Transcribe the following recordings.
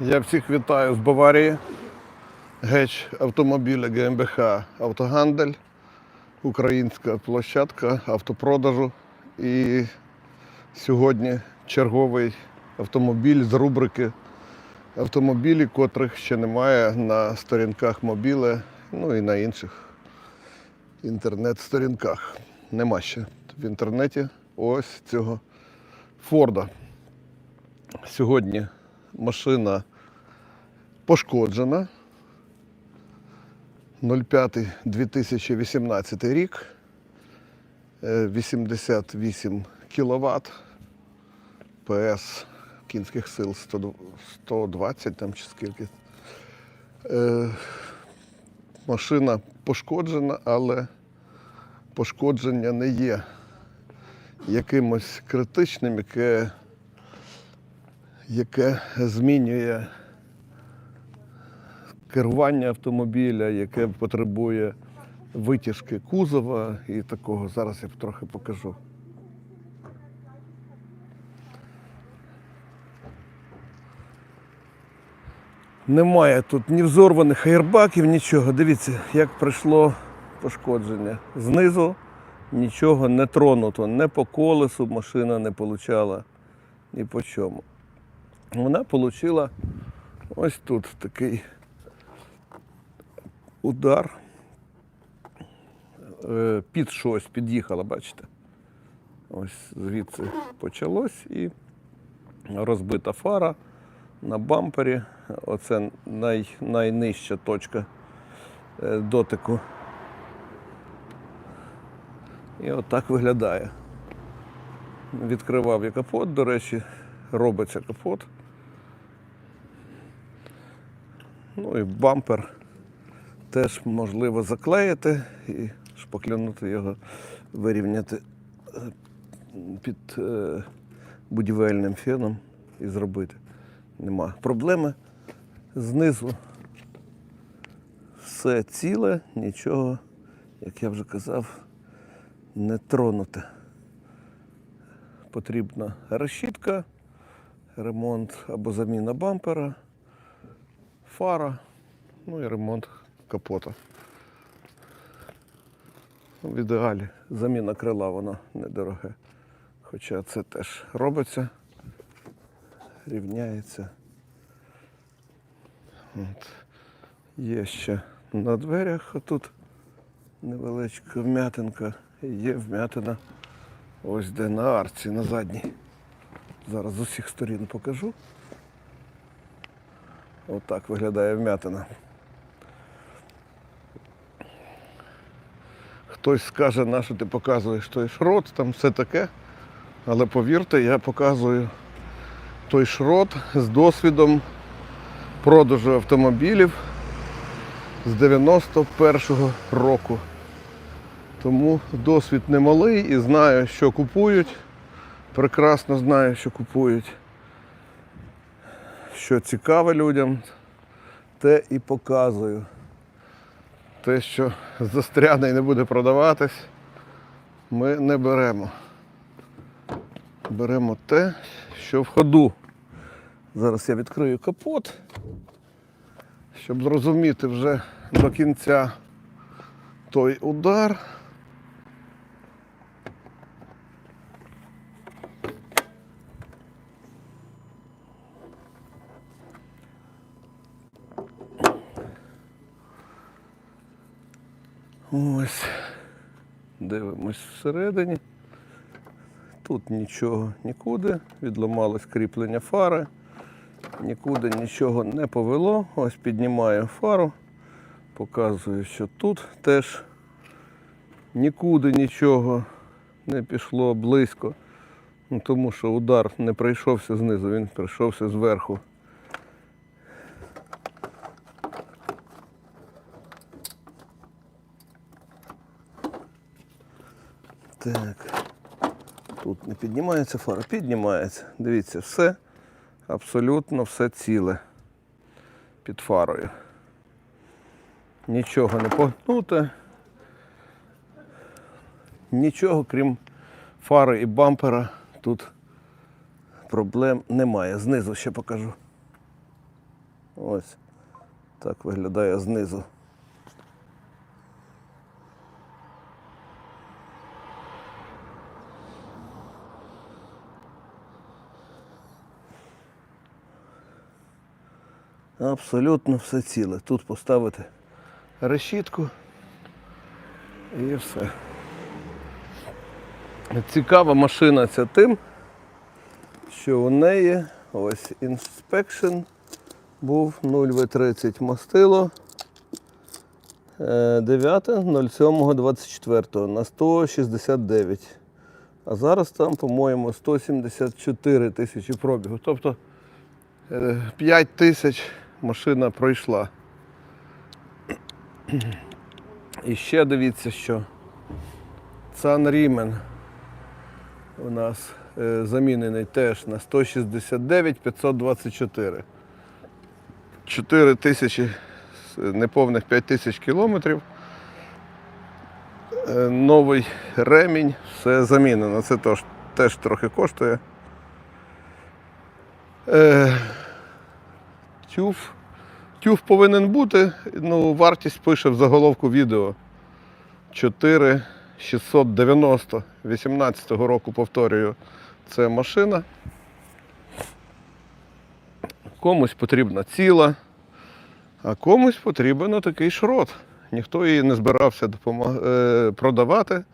Я всіх вітаю з Баварії. Геч автомобіля ГМБХ Автогандель, українська площадка автопродажу. І сьогодні черговий автомобіль з рубрики автомобілі, котрих ще немає на сторінках мобіле, ну і на інших інтернет-сторінках. Нема ще в інтернеті ось цього Форда. Сьогодні машина пошкоджена. 05-2018 рік. Е, 88 кВт. ПС кінських сил 120 там чи скільки. Е, Машина пошкоджена, але пошкодження не є якимось критичним, яке яке змінює керування автомобіля, яке потребує витяжки кузова і такого. Зараз я трохи покажу. Немає тут ні взорваних аєрбаків, нічого. Дивіться, як пройшло пошкодження. Знизу нічого не тронуто, не по колесу машина не получала ні по чому. Вона отримала ось тут такий удар. Е, Під щось під'їхала, бачите? Ось звідси почалось і розбита фара на бампері. Оце най, найнижча точка е, дотику. І отак виглядає. Відкривав я капот, до речі, робиться капот. Ну і бампер теж можливо заклеїти і шпаклянути його, вирівняти е, під е, будівельним феном і зробити. Нема проблеми. Знизу все ціле, нічого, як я вже казав, не тронуте. Потрібна решітка, ремонт або заміна бампера, фара, ну і ремонт капота. Ну, В ідеалі заміна крила вона недороге. Хоча це теж робиться, рівняється. От. Є ще на дверях отут невеличка вм'ятинка. Є вм'ятина ось де на арці, на задній. Зараз з усіх сторін покажу. Отак виглядає вм'ятина. Хтось скаже, на що ти показуєш той шрот, там все таке. Але повірте, я показую той шрот з досвідом продажу автомобілів з 91-го року. Тому досвід немалий і знаю, що купують. Прекрасно знаю, що купують. Що цікаве людям, те і показую. Те, що застряне і не буде продаватись, ми не беремо. Беремо те, що в ходу. Зараз я відкрию капот, щоб зрозуміти вже до кінця той удар. Ось. Дивимось всередині. Тут нічого нікуди. Відламалось кріплення фари. Нікуди нічого не повело. Ось піднімаю фару. Показую, що тут теж нікуди нічого не пішло близько. Ну, тому що удар не прийшовся знизу, він прийшовся зверху. Так. Тут не піднімається фара, піднімається. Дивіться, все, абсолютно все ціле під фарою. Нічого не погнуте. Нічого, крім фари і бампера, тут проблем немає. Знизу ще покажу. Ось так виглядає знизу. Абсолютно все ціле. Тут поставити решітку і все. Цікава машина ця тим, що у неї ось інспекшн був 0В30 мастило е, 9.07.24 на 169. А зараз там, по-моєму, 174 тисячі пробігу. Тобто 5 тисяч машина пройшла. І ще дивіться, що Сан Рімен у нас е, замінений теж на 169 524. 4 тисячі, з неповних 5 тисяч кілометрів. Е, Новий ремінь, все замінено. Це теж, теж трохи коштує. Тюф. Тюф повинен бути, ну, вартість пише в заголовку відео. 4 690 18-го року повторюю, це машина. Комусь потрібна ціла, а комусь потрібен такий шрот. Ніхто її не збирався допомаг... е, продавати.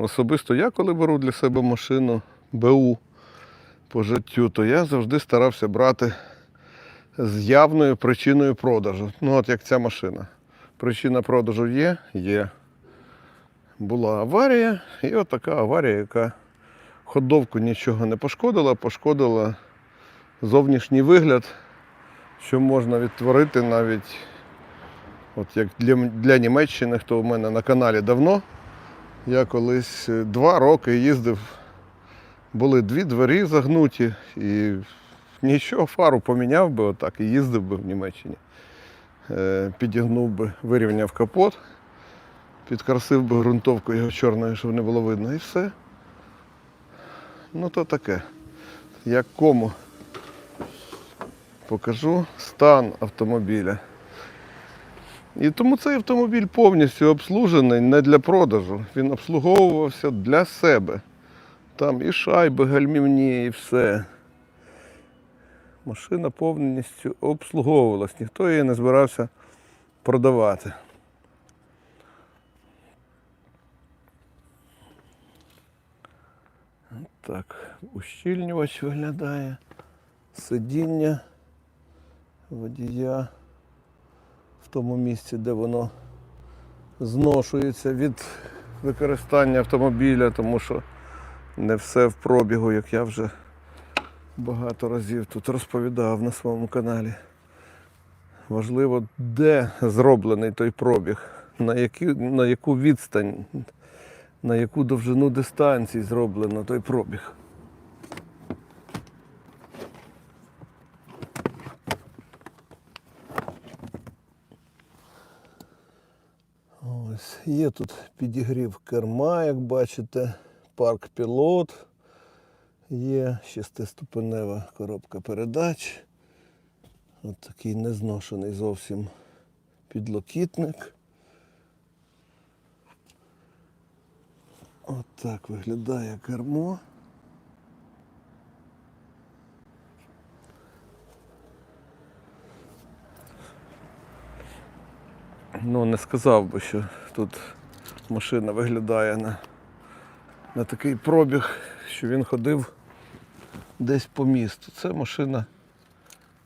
Особисто я, коли беру для себе машину БУ по життю, то я завжди старався брати з явною причиною продажу. Ну, от як ця машина. Причина продажу є? Є. Була аварія, і от така аварія, яка ходовку нічого не пошкодила, пошкодила зовнішній вигляд, що можна відтворити навіть, от як для, для Німеччини, хто у мене на каналі давно. Я колись е, два роки їздив, були дві двері загнуті, і нічого, фару поміняв би отак і їздив би в Німеччині. Е, Підігнув би, вирівняв капот, підкрасив би ґрунтовку його чорною, щоб не було видно, і все. Ну то таке. Як кому покажу стан автомобіля. І тому цей автомобіль повністю обслужений не для продажу. Він обслуговувався для себе. Там і шайби гальмівні, і все. Машина повністю обслуговувалась, ніхто її не збирався продавати. Так, ущільнювач виглядає, сидіння водія в тому місці, де воно зношується від використання автомобіля, тому що не все в пробігу, як я вже багато разів тут розповідав на своєму каналі. Важливо, де зроблений той пробіг, на, які, на яку відстань, на яку довжину дистанції зроблено той пробіг. Ось, є тут підігрів керма, як бачите, парк пілот, є шестиступенева коробка передач. От такий незношений зовсім підлокітник. От так виглядає кермо. Ну, не сказав би, що тут машина виглядає на, на такий пробіг, що він ходив десь по місту. Це машина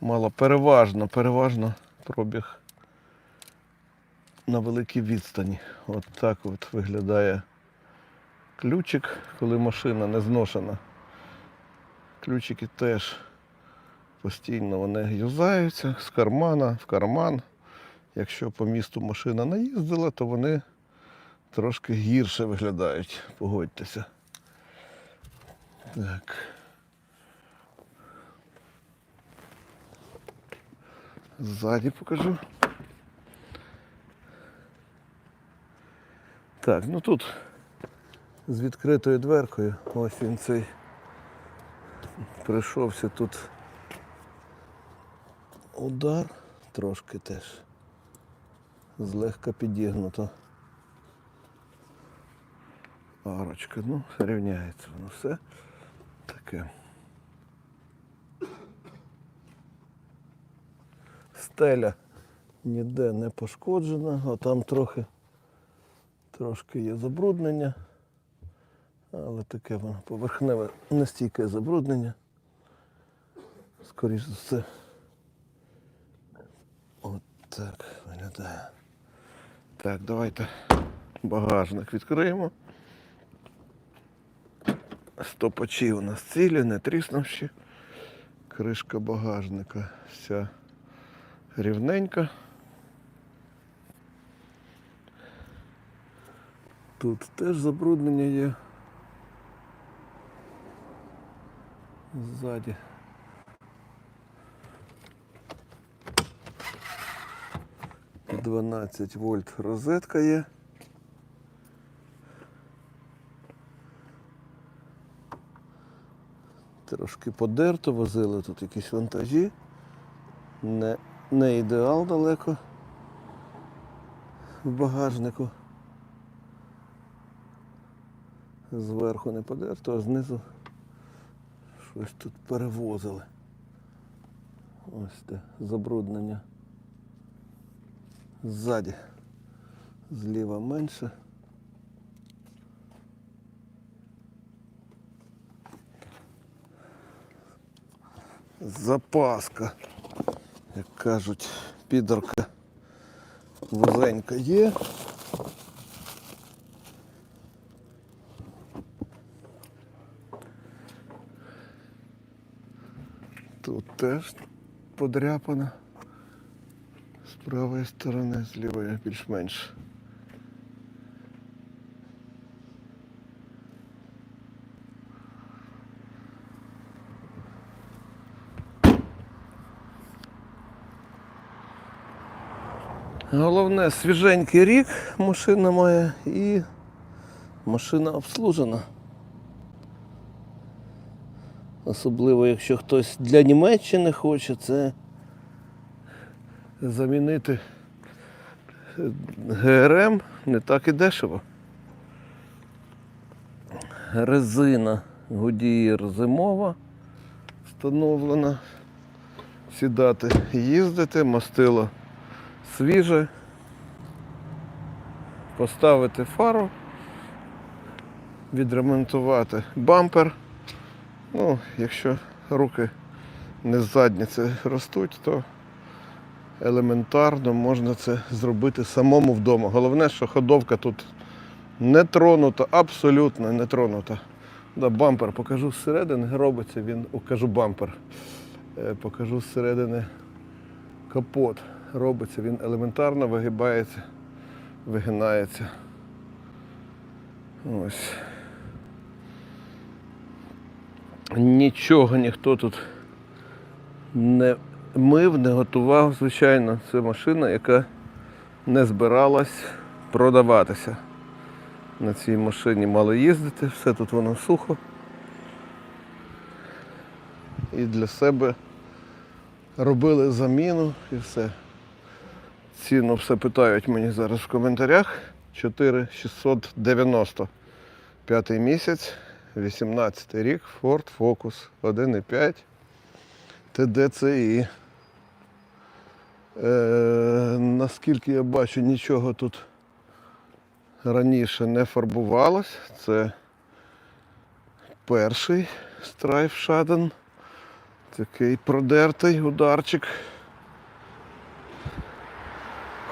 мала переважно, переважно пробіг на великій відстані. От так от виглядає ключик, коли машина не зношена. Ключики теж постійно вони юзаються з кармана в карман. Якщо по місту машина не їздила, то вони трошки гірше виглядають, погодьтеся. Так. Ззаді покажу. Так, ну тут з відкритою дверкою. Ось він цей прийшовся тут удар трошки теж злегка підігнуто. Арочка, ну, рівняється воно все таке. Стеля ніде не пошкоджена, а там трохи, трошки є забруднення, але таке воно поверхневе нестійке забруднення. Скоріше за все. От виглядає. Так, давайте багажник відкриємо. Стопачі у нас цілі, не тріснувші. Кришка багажника вся рівненька. Тут теж забруднення є. Ззаді. Дванадцять вольт розетка є. Трошки подерто, возили тут якісь вантажі. Не, не ідеал далеко в багажнику. Зверху не подерто, а знизу щось тут перевозили. Ось де забруднення. Ззаді. Зліва менше. Запаска, як кажуть, підорка вузенька є. Тут теж подряпана з правої сторони, з лівої більш-менш. Головне, свіженький рік машина має і машина обслужена. Особливо, якщо хтось для Німеччини хоче, це замінити ГРМ не так і дешево. Резина Goodyear зимова встановлена. Сідати, їздити, мастило свіже. Поставити фару, відремонтувати бампер. Ну, якщо руки не з задниці ростуть, то елементарно можна це зробити самому вдома. Головне, що ходовка тут не тронута, абсолютно не тронута. Да, бампер покажу зсередини, робиться він, кажу бампер. Е, Покажу зсередини капот. Робиться, він елементарно вигибається, вигинається. Ось. Нічого ніхто тут не мив, не готував, звичайно. Це машина, яка не збиралась продаватися. На цій машині мало їздити, все тут воно сухо. І для себе робили заміну і все. Ціну все питають мені зараз в коментарях. 4690. П'ятий місяць, 18 рік, Ford Focus 1,5 TDCi. Е, наскільки я бачу, нічого тут раніше не фарбувалось. Це перший страйф Шаден. Такий продертий ударчик.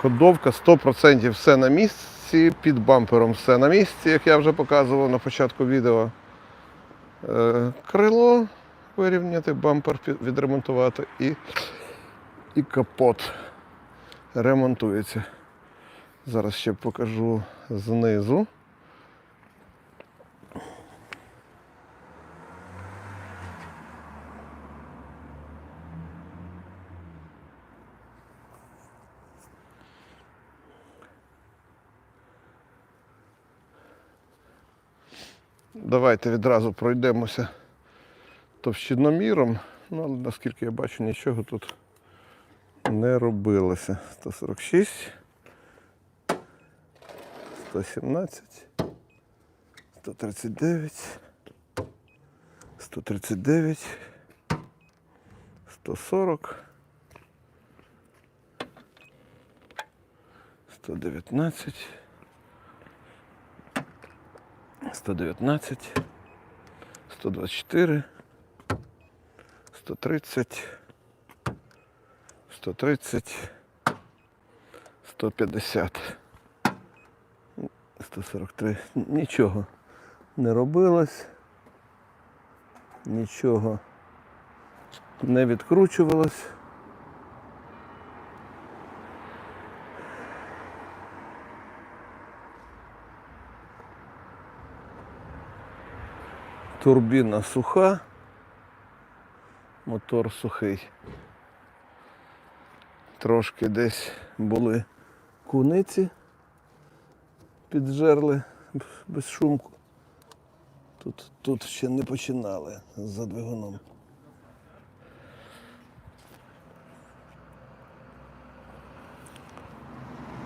Ходовка 100% все на місці, під бампером все на місці, як я вже показував на початку відео. Е, Крило вирівняти, бампер відремонтувати і, і капот ремонтується. Зараз ще покажу знизу. Давайте відразу пройдемося товщиноміром. Ну, але наскільки я бачу, нічого тут не робилося. 146, 117, 139, 139, 140, 119, 119, 124, 130, 130, 150, 143. Нічого не робилось, нічого не відкручувалось. Турбіна суха, мотор сухий. Трошки десь були куниці, піджерли без шумку. Тут, тут ще не починали за двигуном.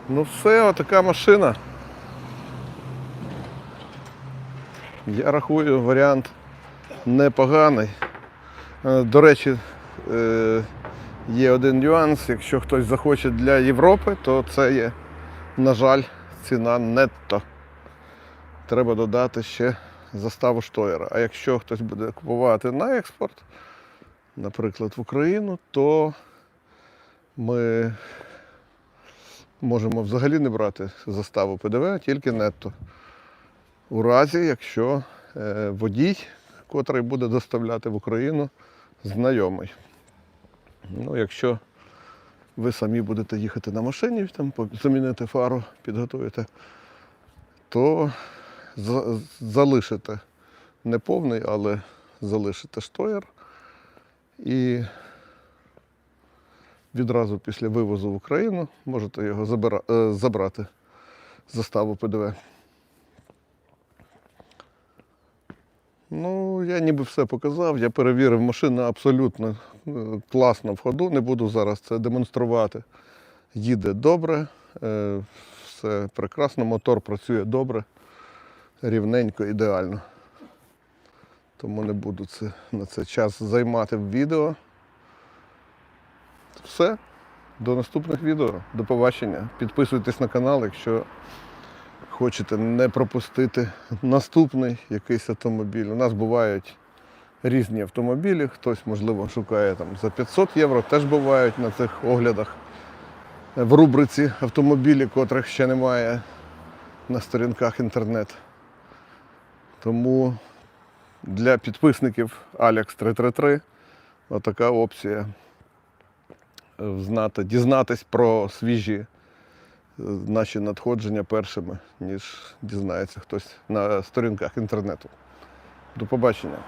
Ну все, отака машина. Я рахую варіант непоганий. Е, До речі, е, є один нюанс. Якщо хтось захоче для Європи, то це є, на жаль, ціна нетто. Треба додати ще заставу штоєра. А якщо хтось буде купувати на експорт, наприклад, в Україну, то ми можемо взагалі не брати заставу ПДВ, тільки нетто. У разі, якщо е, водій, котрий буде доставляти в Україну, знайомий. Ну, якщо ви самі будете їхати на машині, там, замінити фару, підготуєте, то залишите не повний, але залишите штоєр. І відразу після вивозу в Україну можете його забира- е, забрати заставу ПДВ. Ну, я ніби все показав. Я перевірив, машина абсолютно е, класна в ходу. Не буду зараз це демонструвати. Їде добре, е, все прекрасно, мотор працює добре, рівненько, ідеально. Тому не буду це, на це час займати в відео. Все. До наступних відео. До побачення. Підписуйтесь на канал, якщо хочете не пропустити наступний якийсь автомобіль. У нас бувають різні автомобілі. Хтось, можливо, шукає там за 500 євро, теж бувають на цих оглядах. В рубриці автомобілі, котрих ще немає на сторінках інтернет. Тому для підписників Alex 333 отака опція. Знати, дізнатись про свіжі наші надходження першими, ніж дізнається хтось на сторінках інтернету. До побачення.